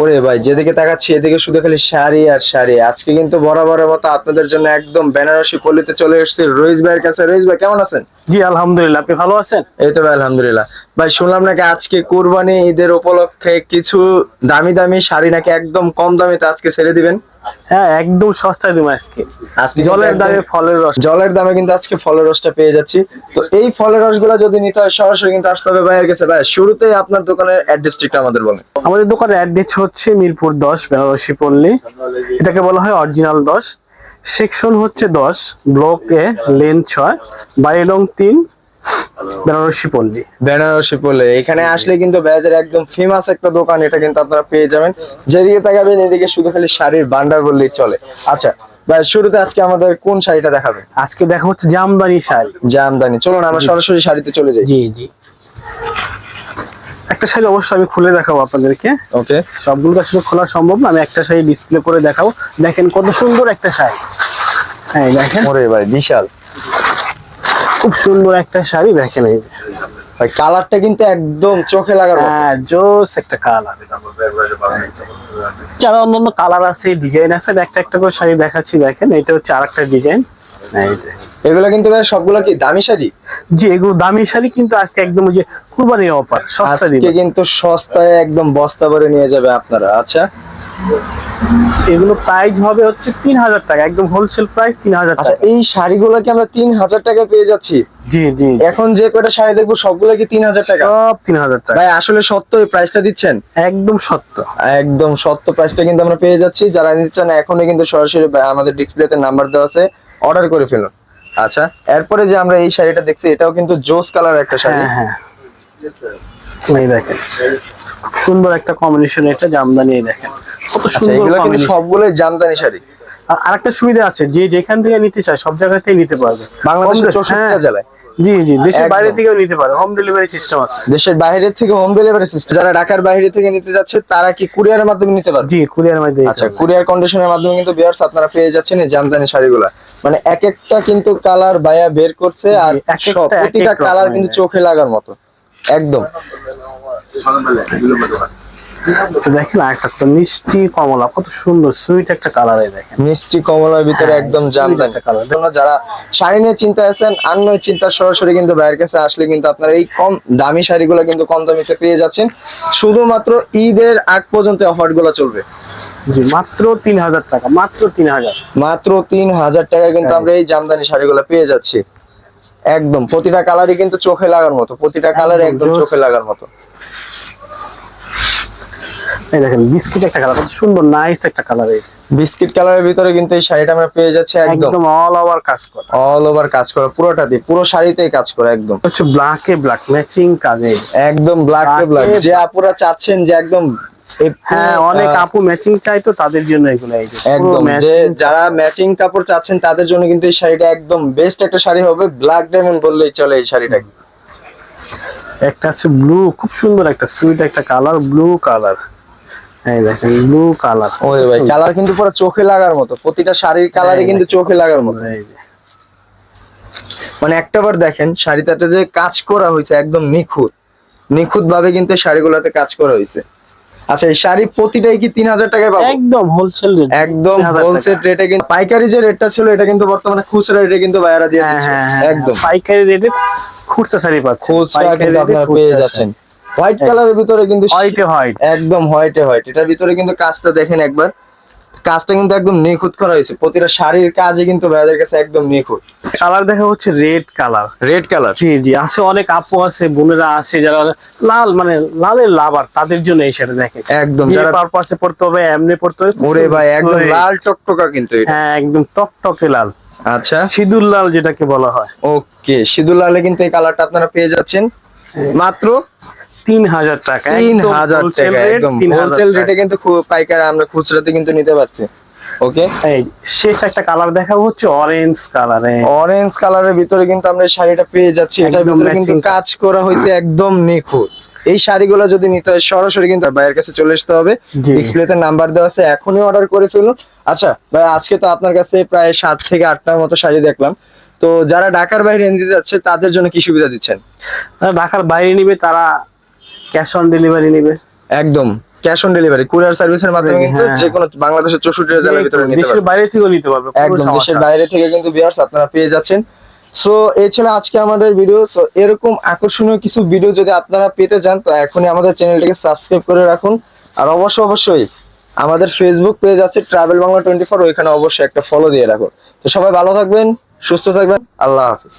ওরে ভাই যেদিকে তাকাচ্ছি এদিকে শুধু খালি শাড়ি আর শাড়ি। আজকে কিন্তু বরাবরের মতো আপনাদের জন্য একদম বেনারসি পল্লীতে চলে এসেছি রইস ভাইয়ের কাছে। রইস ভাই কেমন আছেন? জি আলহামদুলিল্লাহ আপনি ভালো আছেন? এই তো ভাই আলহামদুলিল্লাহ। ভাই শুনলাম নাকি আজকে কুরবানি ঈদের উপলক্ষে কিছু দামি দামি শাড়ি নাকি একদম কম দামিতে আজকে ছেড়ে দিবেন? হ্যাঁ একদম সস্তায় দিব আজকে। আজকে জলের দামে ফলের রস। জলের দামে কিন্তু আজকে ফলের রসটা পেয়ে যাচ্ছি। তো এই ফলের রসগুলো যদি নিতে হয় সরাসরি কিন্তু আসতে হবে ভাইয়ের কাছে। ভাই শুরুতেই আপনার দোকানের অ্যাড্রেসটা আমাদের বলেন। আমাদের দোকানের অ্যাড্রেস হচ্ছে মিরপুর দশ বেনারসি পল্লী। এটাকে বলা হয় অরিজিনাল দশ। সেকশন হচ্ছে দশ ব্লক এ লেন ছয় বাড়ি রং তিন বেনারসি পল্লী। বেনারসি পড়লে এখানে আসলে কিন্তু ভাইয়াদের একদম ফেমাস একটা দোকান এটা কিন্তু আপনারা পেয়ে যাবেন। যেদিকে তাকাবেন এদিকে শুধু খালি শাড়ির বান্ডার বললেই চলে। আচ্ছা ভাই শুরুতে আজকে আমাদের কোন শাড়িটা দেখাবেন? আজকে দেখা হচ্ছে জামদানি শাড়ি। জামদানি। চলুন আমরা সরাসরি শাড়িতে চলে যাই। জি জি। একটা শাড়ি অবশ্যই আমি খুলে দেখাবো আপনাদেরকে। ওকে। সবগুলো আসলে খোলা সম্ভব না আমি একটা শাড়ি ডিসপ্লে করে দেখাবো। দেখেন কত সুন্দর একটা শাড়ি। হ্যাঁ দেখেন। ওরে ভাই বিশাল। খুব সুন্দর একটা শাড়ি দেখেন এই যে। ভাই কালারটা কিন্তু একদম চোখে লাগার হ্যাঁ জোস একটা কালার। যারা অন্যান্য কালার আছে ডিজাইন আছে একটা একটা করে শাড়ি দেখাচ্ছি দেখেন এটা হচ্ছে আর একটা ডিজাইন এগুলো কিন্তু ভাই সবগুলো কি দামি শাড়ি? জি এগুলো দামি শাড়ি কিন্তু আজকে একদম ওই যে কুরবানির অফার সস্তা দিবে। কিন্তু সস্তায় একদম বস্তা ভরে নিয়ে যাবে আপনারা আচ্ছা? এগুলো প্রাইস হবে হচ্ছে তিন হাজার টাকা। একদম হোলসেল প্রাইস তিন হাজার আচ্ছা টাকা। এই শাড়িগুলো কি আমরা তিন হাজার টাকা পেয়ে যাচ্ছি? জি জি। এখন যে কয়টা শাড়ি দেখব সবগুলো কি তিন হাজার টাকা? সব তিন হাজার টাকা। ভাই আসলে সত্য এই প্রাইসটা দিচ্ছেন? একদম সত্য। একদম সত্য প্রাইসটা কিন্তু আমরা পেয়ে যাচ্ছি। যারা নিতে চান এখনই কিন্তু সরাসরি আমাদের ডিসপ্লেতে নাম্বার দেওয়া আছে অর্ডার করে ফেলুন। আচ্ছা এরপরে যে আমরা এই শাড়িটা দেখছি এটাও কিন্তু জোস কালার একটা শাড়ি। হ্যাঁ হ্যাঁ। এই দেখেন খুব সুন্দর একটা কম্বিনেশন এটা জামদানি এই দেখেন। কত আচ্ছা সুন্দর এগুলো কিন্তু combination। সবগুলোই জামদানি শাড়ি। আর আরেকটা সুবিধা আছে যে যেখান থেকে নিতে চায় সব জায়গাতেই নিতে পারবে। বাংলাদেশের চৌষট্টিটা হ্যাঁ। জেলায়। জি জি দেশের বাইরে থেকেও নিতে পারে হোম ডেলিভারি সিস্টেম আছে। দেশের বাইরে থেকে হোম ডেলিভারি সিস্টেম যারা ঢাকার বাইরে থেকে নিতে যাচ্ছে তারা কি কুরিয়ারের মাধ্যমে নিতে পারবে? জি কুরিয়ার মাধ্যমে আচ্ছা কুরিয়ার কন্ডিশনের মাধ্যমে কিন্তু বিয়ার্স আপনারা পেয়ে যাচ্ছেন এই জামদানি শাড়িগুলা। মানে এক একটা কিন্তু কালার বায়া বের করছে আর একটা প্রতিটা কালার কিন্তু চোখে লাগার মতো। একদম। তো দেখেন আরেকটা তো মিষ্টি কমলা কত সুন্দর সুইট একটা কালার দেখেন। মিষ্টি কমলার ভিতরে হ্যাঁ, একদম জামদানি একটা। তোমরা যারা শাড়ি নিয়ে চিন্তা আছেন আর নয় চিন্তা সরাসরি কিন্তু ভাইয়ের কাছে আসলে কিন্তু আপনারা এই কম দামি শাড়িগুলো কিন্তু কম দামিতে পেয়ে যাচ্ছেন। শুধুমাত্র ঈদের আগ পর্যন্ত অফারগুলো চলবে। জি মাত্র তিন হাজার টাকা মাত্র তিন হাজার। মাত্র তিন হাজার টাকা কিন্তু হ্যাঁ। আমরা এই জামদানি শাড়িগুলো পেয়ে যাচ্ছি। একদম প্রতিটা কালারই কিন্তু চোখে লাগার মতো প্রতিটা কালার একদম চোখে লাগার মতো। এই দেখেন বিস্কিট একটা কালার কত সুন্দর নাইস একটা কালার এই। বিস্কিট কালারের ভিতরে কিন্তু এই শাড়িটা আমরা পেয়ে যাচ্ছি একদম। অল ওভার কাজ করা। অল ওভার কাজ করা পুরোটা দিয়ে পুরো শাড়িতেই কাজ করা একদম। হচ্ছে ব্ল্যাকে ব্ল্যাক ম্যাচিং কাজে একদম ব্ল্যাক Black ব্ল্যাক যে আপুরা চাচ্ছেন যে একদম হ্যাঁ অনেক আপু ম্যাচিং চাই তো তাদের জন্য এগুলো এই যে একদম যে যারা ম্যাচিং কাপড় চাচ্ছেন তাদের জন্য কিন্তু এই শাড়িটা একদম বেস্ট একটা শাড়ি হবে ব্ল্যাক ডায়মন্ড বললেই চলে এই শাড়িটা। একটা আছে ব্লু খুব সুন্দর একটা সুইট একটা কালার ব্লু কালার এই দেখেন ব্লু কালার ওই ভাই কালার কিন্তু পুরো চোখে লাগার মতো। প্রতিটা শাড়ির কালারই হ্যাঁ, কিন্তু চোখে লাগার মতো। এই যে। মানে একটাবার দেখেন শাড়িটাতে যে কাজ করা হয়েছে একদম নিখুঁত। নিখুঁত ভাবে কিন্তু শাড়িগুলোতে কাজ করা হয়েছে। আচ্ছা এই শাড়ি প্রতিটাই কি তিন হাজার টাকায় পাবো? একদম হোলসেল রেট একদম হোলসেল রেটে কিন্তু পাইকারি যে রেটটা ছিল এটা কিন্তু বর্তমানে খুচরা রেটে কিন্তু বাইরা দিয়ে হ্যাঁ দিচ্ছে। হ্যাঁ হ্যাঁ একদম। পাইকারি রেটে খুচরা শাড়ি পাচ্ছেন খুচরা কিন্তু আপনারা পেয়ে যাচ্ছেন। হোয়াইট কালারের ভিতরে কিন্তু হোয়াইটে হোয়াইট একদম হোয়াইটে হোয়াইট এটার ভিতরে কিন্তু কাজটা দেখেন একবার। কাজটা কিন্তু একদম নিখুঁত করা হয়েছে। প্রতিটা শাড়ির কাজে কিন্তু ভাইয়াদের কাছে একদম নিখুঁত। কালার দেখা হচ্ছে রেড কালার রেড কালার জি জি। আছে অনেক আপু আছে বোনেরা আছে যারা লাল মানে লালের লাভার তাদের জন্য এই শাড়ি দেখে একদম যারা যারা পারপাসে পড়তে হবে এমনি পড়তে হবে ওরে ভাই একদম লাল টকটকা কিন্তু এটা। হ্যাঁ একদম টকটকে লাল। আচ্ছা। সিঁদুর লাল যেটাকে বলা হয়। ওকে সিঁদুর লালে কিন্তু এই কালারটা আপনারা পেয়ে যাচ্ছেন। মাত্র তিন হাজার টাকা তিন হাজার টাকা একদম হোলসেল রেটে কিন্তু পাইকারি আমরা খুচরাতে কিন্তু নিতে পারছি ওকে এই শেষ একটা কালার দেখাবো হচ্ছে অরেঞ্জ কালারে অরেঞ্জ কালারের ভিতরে কিন্তু আমরা শাড়িটা পেয়ে যাচ্ছি এটার ভিতরে কিন্তু কাজ করা হয়েছে একদম নিখুঁত। এই শাড়িগুলো যদি নিতে হয় সরাসরি কিন্তু ভাইয়ের কাছে চলে আসতে হবে। ডিসপ্লেতে নাম্বার দেওয়া আছে এখনই অর্ডার করে ফেলুন। আচ্ছা ভাই আজকে তো আপনার কাছে প্রায় সাত থেকে আটটার মতো শাড়ি দেখলাম। তো যারা ঢাকার বাইরে নিতে যাচ্ছে তাদের জন্য কি সুবিধা দিচ্ছেন? ঢাকার বাইরে নিবে তারা ক্যাশ অন ডেলিভারি নিবে? একদম ক্যাশ অন ডেলিভারি কুরিয়ার সার্ভিসের মাধ্যমে কিন্তু হ্যাঁ। যে কোনো বাংলাদেশের চৌষট্টি জেলার ভিতরে নিতে দেশের বাইরে থেকেও নিতে পারবে একদম দেশের বাইরে থেকে কিন্তু ভিউয়ার্স আপনারা পেয়ে যাচ্ছেন। সো এই ছিল আজকে আমাদের ভিডিও সো এরকম আকর্ষণীয় কিছু ভিডিও যদি আপনারা পেতে চান তো এখনই আমাদের চ্যানেলটিকে সাবস্ক্রাইব করে রাখুন। আর অবশ্যই অবশ্যই আমাদের ফেসবুক পেজ আছে ট্রাভেল বাংলা টোয়েন্টি ফোর ওইখানে অবশ্যই একটা ফলো দিয়ে রাখুন। তো সবাই ভালো থাকবেন সুস্থ থাকবেন আল্লাহ হাফিজ।